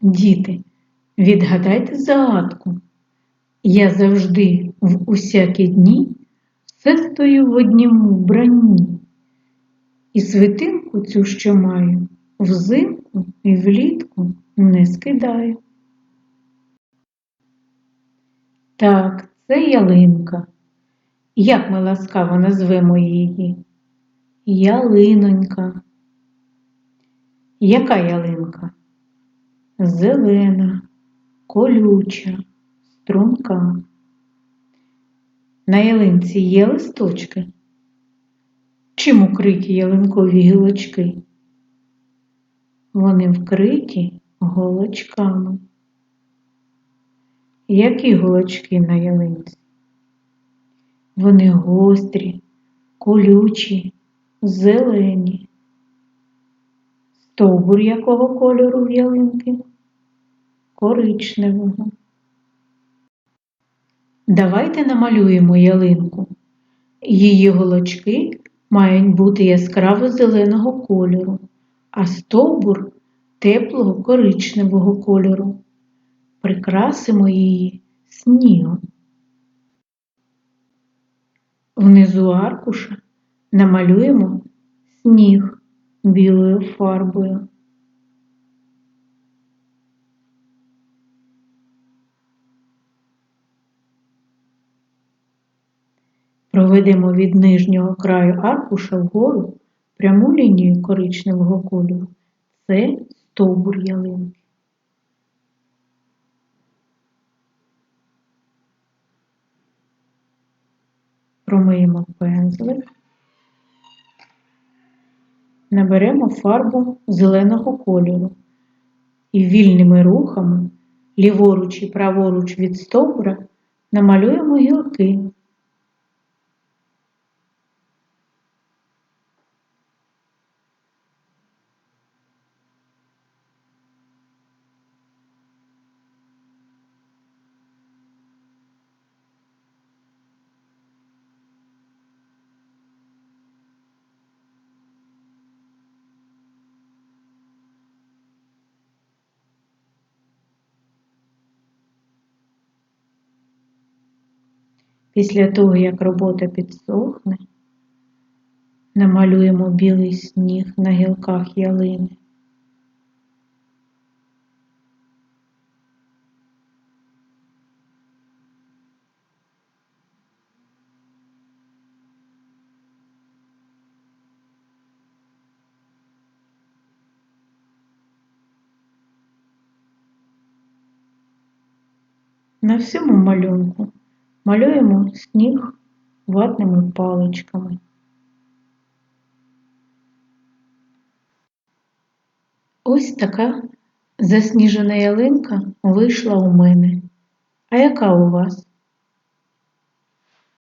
Діти, відгадайте загадку. Я завжди в усякі дні все стою в однім вбранні. І свитинку цю, що маю, взимку і влітку не скидаю. Так, це ялинка. Як ми ласкаво назвемо її? Ялинонька. Яка ялинка? Зелена, колюча, струнка. На ялинці є листочки? Чим укриті ялинкові гілочки? Вони вкриті голочками. Які голочки на ялинці? Вони гострі, колючі, зелені. Стовбур якого кольору в ялинки? Коричневого. Давайте намалюємо ялинку. Її голочки мають бути яскраво зеленого кольору, а стовбур теплого коричневого кольору. Прикрасимо її снігом. Внизу аркуша намалюємо сніг білою фарбою. Проведемо від нижнього краю аркуша вгору пряму лінію коричневого кольору. Це стовбур ялинки. Промиємо пензлик, наберемо фарбу зеленого кольору і вільними рухами, ліворуч і праворуч від стовбура, намалюємо гілки. Після того, як робота підсохне, намалюємо білий сніг на гілках ялини. На всьому малюнку малюємо сніг ватними паличками. Ось така засніжена ялинка вийшла у мене. А яка у вас?